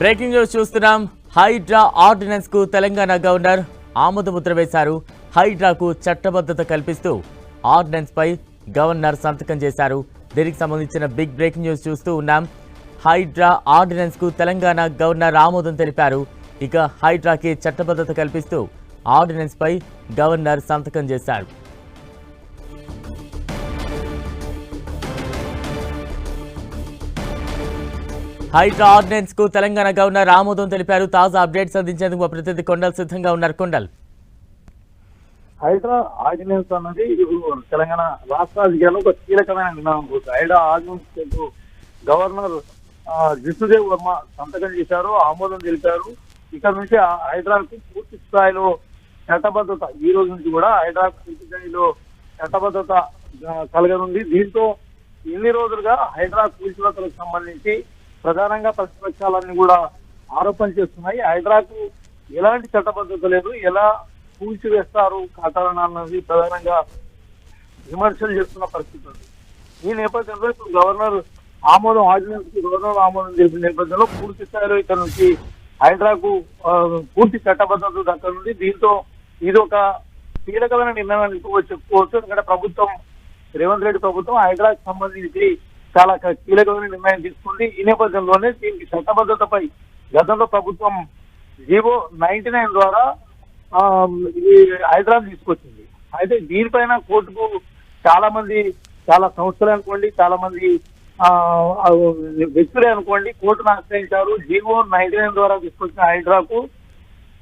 Breaking news చూస్తున్నాం. హైడ్రా ఆర్డినెన్స్కు Telangana governor ఆమోద ముద్ర వేశారు. హైడ్రాకు చట్టబద్ధత కల్పిస్తూ ఆర్డినెన్స్ పై గవర్నర్ సంతకం చేశారు. దీనికి సంబంధించిన బిగ్ బ్రేకింగ్ న్యూస్ చూస్తూ ఉన్నాం. హైడ్రా ఆర్డినెన్స్కు తెలంగాణ గవర్నర్ ఆమోదం తెలిపారు. ఇక హైడ్రాకి చట్టబద్ధత కల్పిస్తూ ఆర్డినెన్స్ పై గవర్నర్ సంతకం చేశారు. హైడ్రా ఆర్డినెన్స్కు తెలంగాణ గవర్నర్ ఆమోదం తెలిపారు. తాజా అప్డేట్స్ అందించేందుకు మా ప్రతినిధి కొండల్ సిద్ధంగా ఉన్నారు. కొండల్. హైడ్రా ఆర్డినెన్స్ అన్నది తెలంగాణ రాష్ట్ర రాజకీయాల్లో ఒక కీలకమైన నిర్ణయం హైడ్రా ఆర్డినెన్స్ గవర్నర్ విష్ణుదేవ్ వర్మ సంతకం చేశారు ఆమోదం తెలిపారు. ఇక్కడ నుంచి ఆ హైడ్రాకు పూర్తి స్థాయిలో చట్టబద్ధత ఈ రోజు నుంచి కూడా హైదరాబాద్ పూర్తి స్థాయిలో చట్టబద్ధత కలగనుంది. దీంతో ఇన్ని రోజులుగా హైడ్రా కూల్చివేతలకు సంబంధించి ప్రధానంగా ప్రతిపక్షాలన్నీ కూడా ఆరోపణ చేస్తున్నాయి. హైడ్రాకు ఎలాంటి చట్టబద్ధత లేదు. ఎలా కూల్చివేస్తారు కట్టాలని అన్నది ప్రధానంగా విమర్శలు చేస్తున్న పరిస్థితి ఉంది ఈ నేపథ్యంలో ఇప్పుడు గవర్నర్ ఆమోదం ఆర్డినెన్స్కి గవర్నర్ ఆమోదం చేసిన నేపథ్యంలో పూర్తి స్థాయిలో ఇక్కడ నుంచి హైడ్రాకు పూర్తి చట్టబద్ధత దక్కనుంది దీంతో ఇది ఒక కీలకమైన నిర్ణయాన్ని చెప్పుకోవచ్చు చెప్పుకోవచ్చు ఎందుకంటే ప్రభుత్వం రేవంత్ రెడ్డి ప్రభుత్వం హైడ్రాకు సంబంధించి చాలా కీలకమైన నిర్ణయం తీసుకుంది. ఈ నేపథ్యంలోనే దీనికి చట్టబద్ధతపై గతంలో ప్రభుత్వం జీవో నైన్టీ నైన్ ద్వారా హైదరాబాద్ తీసుకొచ్చింది. అయితే దీనిపైన కోర్టుకు చాలా మంది చాలా సంస్థలు అనుకోండి చాలా మంది వ్యక్తులే అనుకోండి కోర్టును ఆశ్రయించారు. జీవో నైన్టీ నైన్ ద్వారా తీసుకొచ్చిన హైడ్రాకు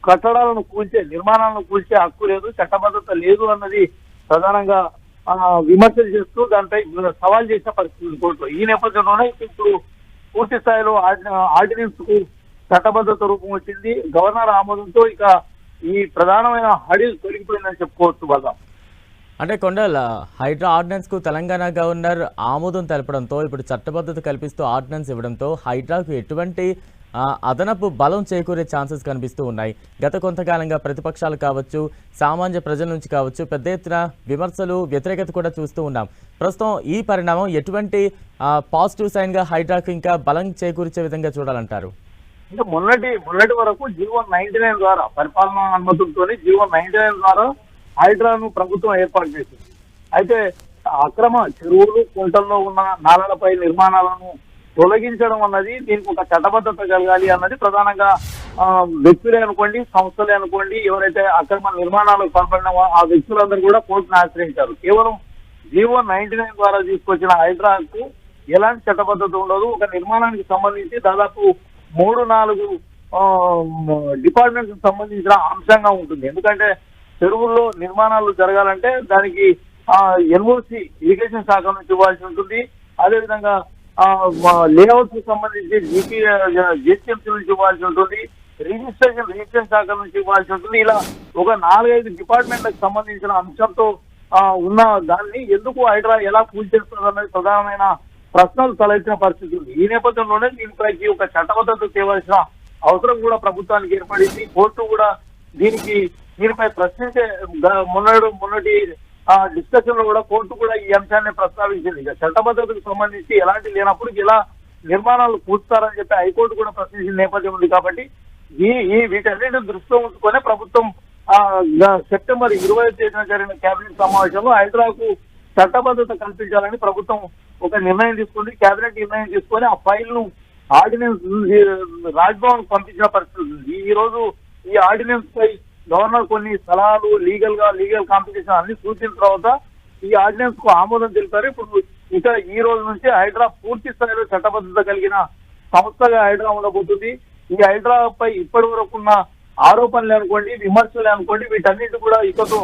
కట్టడాలను కూల్చే నిర్మాణాలను కూల్చే హక్కు లేదు చట్టబద్ధత లేదు అన్నది ప్రధానంగా విమర్శలు చేస్తూ దానిపై సవాల్ చేసిన పరిస్థితి కోర్టులో. ఈ నేపథ్యంలోనే ఇప్పుడు పూర్తి స్థాయిలో ఆర్డినెన్స్కు చట్టబద్ధత రూపం వచ్చింది. గవర్నర్ ఆమోదంతో ఇక ఈ ప్రధానమైన హడిల్ తొలగిపోయిందని చెప్పుకోవచ్చు బాగా అంటే కొండల్ హైడ్రా ఆర్డినెన్స్కు తెలంగాణ గవర్నర్ ఆమోదం తెలపడంతో ఇప్పుడు చట్టబద్ధత కల్పిస్తూ ఆర్డినెన్స్ ఇవ్వడంతో హైడ్రాకు ఎటువంటి అదనపు బలం చేకూరే ఛాన్సెస్ కనిపిస్తూ ఉన్నాయి. గత కొంతకాలంగా ప్రతిపక్షాలు కావచ్చు సామాన్య ప్రజల నుంచి కావచ్చు పెద్ద ఎత్తున విమర్శలు వ్యతిరేకత కూడా చూస్తూ ఉన్నాం. ప్రస్తుతం ఈ పరిణామం ఎటువంటి పాజిటివ్ సైన్గా హైడ్రాకు ఇంకా బలం చేకూర్చే విధంగా చూడాలంటారు? అంటే మొన్నటి మొన్నటి వరకు జీవో నైన్టీ నైన్ ద్వారా పరిపాలనా అనుమతులతో జీవో నైన్టీ నైన్ ద్వారా హైడ్రాను ప్రభుత్వం ఏర్పాటు చేసింది. అయితే అక్రమ చెరువులు కుంటల్లో ఉన్న నాలలపై నిర్మాణాలను తొలగించడం అన్నది దీనికి ఒక చట్టబద్ధత కలగాలి అన్నది ప్రధానంగా వ్యక్తులే అనుకోండి సంస్థలే అనుకోండి ఎవరైతే అక్రమ నిర్మాణాలకు పాల్పడిన ఆ వ్యక్తులందరూ కూడా కోర్టును ఆశ్రయించారు. కేవలం జీవో నైన్టీ నైన్ ద్వారా తీసుకొచ్చిన హైడ్రాకు ఎలాంటి చట్టబద్ధత ఉండదు. ఒక నిర్మాణానికి సంబంధించి దాదాపు మూడు నాలుగు డిపార్ట్మెంట్స్ సంబంధించిన అంశంగా ఉంటుంది. ఎందుకంటే చెరువుల్లో నిర్మాణాలు జరగాలంటే దానికి ఎన్ఓసి ఇరిగేషన్ శాఖ నుంచి ఇవ్వాల్సి ఉంటుంది. అదేవిధంగా లేఅవుట్కు సంబంధించి జీపీ జిహెచ్ఎంసీ నుంచి ఇవ్వాల్సి ఉంటుంది. రిజిస్ట్రేషన్ రిజిస్ట్రేషన్ శాఖ నుంచి ఇవ్వాల్సి ఉంటుంది. ఇలా ఒక నాలుగైదు డిపార్ట్మెంట్లకు సంబంధించిన అంశంతో ఉన్న దాన్ని ఎందుకు హైడ్రా ఎలా కూల్చేస్తుంది అనేది ప్రధానమైన ప్రశ్నలు తలెత్తిన పరిస్థితి ఉంది. ఈ నేపథ్యంలోనే దీనిపైకి ఒక చట్టబద్ధత చేయవలసిన అవసరం కూడా ప్రభుత్వానికి ఏర్పడింది. కోర్టు కూడా దీనికి దీనిపై ప్రశ్నించే మొన్నడు మొన్నటి ఆ డిస్కషన్లో కూడా కోర్టు కూడా ఈ అంశాన్ని ప్రస్తావించింది. ఇక చట్టబద్ధతకు సంబంధించి ఎలాంటి లేనప్పుడు ఇలా నిర్మాణాలు కూర్చుతారని చెప్పి హైకోర్టు కూడా ప్రశ్నించిన నేపథ్యం ఉంది కాబట్టి ఈ ఈ వీటన్నిటిని దృష్టిలో ఉంచుకొని ప్రభుత్వం ఆ, సెప్టెంబర్ ఇరవై తేదీన జరిగిన కేబినెట్ సమావేశంలో హైదరాబాద్ చట్టబద్ధత కల్పించాలని ప్రభుత్వం ఒక నిర్ణయం తీసుకుంది. కేబినెట్ నిర్ణయం తీసుకొని ఆ ఫైల్ను ఆర్డినెన్స్ రాజ్భవన్ పంపించిన పరిస్థితి ఈ రోజు ఈ ఆర్డినెన్స్ పై గవర్నర్ కొన్ని స్థలాలు లీగల్గా లీగల్ కాంపిటీషన్ అన్ని సూచించిన తర్వాత ఈ ఆర్డినెన్స్కు ఆమోదం తెలిపారు. ఇప్పుడు ఇక ఈ రోజు నుంచి హైడ్రా పూర్తి స్థాయిలో చట్టబద్ధత కలిగిన సంస్థగా హైడ్రా ఉండబోతుంది. ఈ హైడ్రా పై ఇప్పటి వరకు ఉన్న ఆరోపణలు అనుకోండి విమర్శలు అనుకోండి వీటన్నిటి కూడా ఇకతో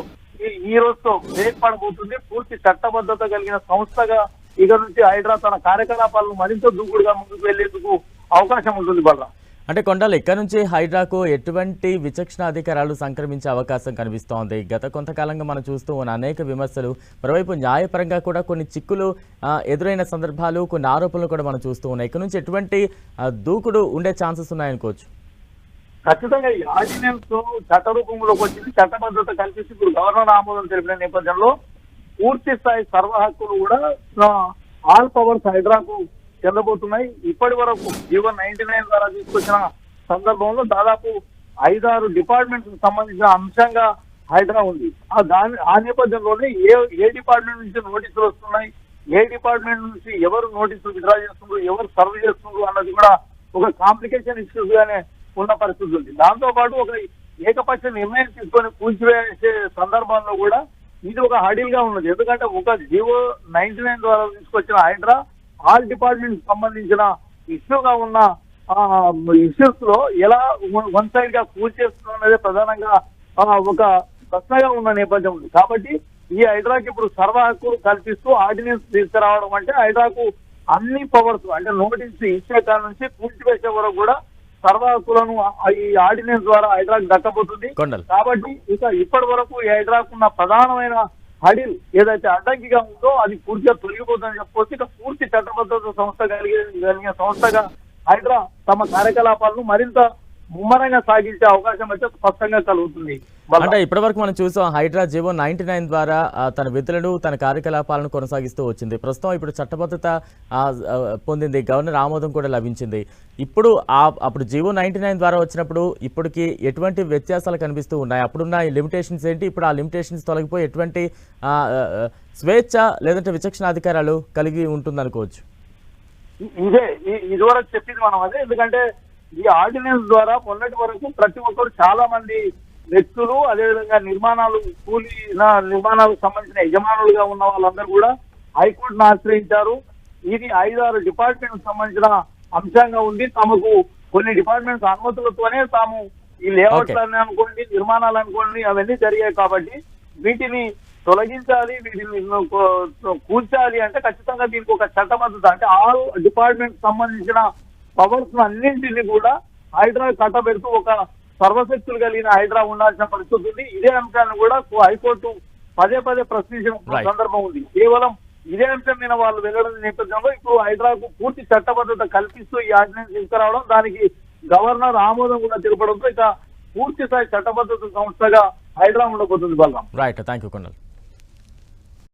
ఈ- రోజుతో బ్రేక్ పడబోతుంది పూర్తి చట్టబద్ధత కలిగిన సంస్థగా ఇక నుంచి హైడ్రా తన కార్యకలాపాలను మరింత దూకుడుగా ముందుకు వెళ్ళేందుకు అవకాశం ఉంటుంది బలరా. అంటే కొండలు ఇక్కడ నుంచి హైడ్రాకు ఎటువంటి విచక్షణ అధికారాలు సంక్రమించే అవకాశం కనిపిస్తోంది. గత కొంతకాలంగా మనం చూస్తూ ఉన్న అనేక విమర్శలు మరోవైపు న్యాయపరంగా కూడా కొన్ని చిక్కులు ఎదురైన సందర్భాలు కొన్ని ఆరోపణలు కూడా మనం చూస్తూ ఉన్నాయి. ఇక్కడ నుంచి ఎటువంటి దూకుడు ఉండే ఛాన్సెస్ ఉన్నాయనుకోవచ్చు ఖచ్చితంగా ఈ ఆర్డినెన్స్ చట్ట రూపంలోకి వచ్చింది. చట్టబద్ధత కల్పిస్తూ ఇప్పుడు గవర్నర్ ఆమోదం తెలిపిన నేపథ్యంలో పూర్తి స్థాయి సర్వ హక్కులు కూడా ఆల్ పవర్స్ హైడ్రాకు చెందబోతున్నాయి ఇప్పటి వరకు జీవో నైన్టీ నైన్ ద్వారా తీసుకొచ్చిన సందర్భంలో దాదాపు ఐదారు డిపార్ట్మెంట్స్ సంబంధించిన అంశంగా హైడ్రా ఉంది. ఆ దాని ఆ నేపథ్యంలోనే ఏ ఏ డిపార్ట్మెంట్ నుంచి నోటీసులు వస్తున్నాయి ఏ డిపార్ట్మెంట్ నుంచి ఎవరు నోటీసులు విడ్రా చేస్తున్నారు ఎవరు సర్వ్ చేస్తున్నారు అన్నది కూడా ఒక కాంప్లికేషన్ ఇష్యూస్ గానే ఉన్న పరిస్థితి ఉంది. దాంతో పాటు ఒక ఏకపక్ష నిర్ణయం తీసుకొని కూల్చివేసే సందర్భంలో కూడా ఇది ఒక హడిల్గా ఉన్నది. ఎందుకంటే ఒక జివో నైన్టీ నైన్ ద్వారా తీసుకొచ్చిన హైడ్రా ఆల్ డిపార్ట్మెంట్ సంబంధించిన ఇష్యూగా ఉన్న ఇష్యూస్లో ఎలా వన్ సైడ్గా కూల్చేస్తున్నదే ప్రధానంగా ఆ, ఒక ప్రశ్నగా ఉన్న నేపథ్యం ఉంది. కాబట్టి ఈ హైడ్రాకి ఇప్పుడు సర్వ హక్కులు కల్పిస్తూ ఆర్డినెన్స్ తీసుకురావడం అంటే హైడ్రాకు అన్ని పవర్స్ అంటే నోటీస్ ఇచ్చే కాడ నుంచి కూల్చివేసే వరకు కూడా సర్వ హక్కులను ఈ ఆర్డినెన్స్ ద్వారా హైడ్రాకు దక్కబోతుంది. కాబట్టి ఇక ఇప్పటి వరకు ఈ హైడ్రాకు ఉన్న ప్రధానమైన హడిల్ ఏదైతే అడ్డంకిగా ఉందో అది పూర్తిగా తొలగిపోతుందని చెప్పుకోవచ్చు ఇక పూర్తి చట్టబద్ధత సంస్థ కలిగి కలిగిన సంస్థగా హైడ్రా తమ కార్యకలాపాలను మరింత ముమ్మరంగా సాగించే అవకాశం అయితే స్పష్టంగా కలుగుతుంది. అంటే ఇప్పటివరకు మనం చూసాం హైడ్రా జీవో నైన్టీ నైన్ ద్వారా తన విధులను తన కార్యకలాపాలను కొనసాగిస్తూ వచ్చింది. ప్రస్తుతం ఇప్పుడు చట్టబద్ధత పొందింది. గవర్నర్ ఆమోదం కూడా లభించింది. ఇప్పుడు ఆ అప్పుడు జీవో నైన్టీ నైన్ ద్వారా వచ్చినప్పుడు ఇప్పటికి ఎటువంటి వ్యత్యాసాలు కనిపిస్తూ ఉన్నాయి? అప్పుడున్న ఈ లిమిటేషన్స్ ఏంటి? ఇప్పుడు ఆ లిమిటేషన్స్ తొలగిపోయి ఎటువంటి స్వేచ్ఛ లేదంటే విచక్షణ అధికారాలు కలిగి ఉంటుందనుకోవచ్చు? ఇ- ఇదే ఇదివరకు చెప్పింది మనం అదే. ఎందుకంటే ఈ ఆర్డినెన్స్ ద్వారా మొన్నటి వరకు ప్రతి ఒక్కరు చాలా మంది వ్యక్తులు అదేవిధంగా నిర్మాణాలు కూలీ నిర్మాణాలకు సంబంధించిన యజమానులుగా ఉన్న వాళ్ళందరూ కూడా హైకోర్టును ఆశ్రయించారు. ఇది ఐదారు డిపార్ట్మెంట్ సంబంధించిన అంశంగా ఉంది తమకు కొన్ని డిపార్ట్మెంట్స్ అనుమతులతోనే తాము ఈ లేఅవుట్లని అనుకోండి నిర్మాణాలు అనుకోండి అవన్నీ జరిగాయి కాబట్టి వీటిని తొలగించాలి వీటిని కూల్చాలి అంటే ఖచ్చితంగా దీనికి ఒక చట్టబద్ధత. అంటే ఆల్ డిపార్ట్మెంట్ సంబంధించిన పవర్స్ అన్నింటినీ కూడా హైడ్రా కట్టబెడుతూ ఒక సర్వశక్తులు కలిగిన హైడ్రా ఉండాల్సిన పరిస్థితి ఉంది. ఇదే అంశాన్ని కూడా హైకోర్టు పదే పదే ప్రశ్నించిన. సందర్భం ఉంది. కేవలం ఇదే అంశం మీద వాళ్ళు వెళ్ళడం నేపథ్యంలో ఇప్పుడు హైడ్రాకు పూర్తి చట్టబద్ధత కల్పిస్తూ ఈ ఆర్డినెన్స్ తీసుకురావడం దానికి గవర్నర్ ఆమోదం కూడా తెలపడంతో ఇక పూర్తి స్థాయి చట్టబద్ధత సంస్థగా హైడ్రా ఉండబోతుంది బలరాం. Right thank you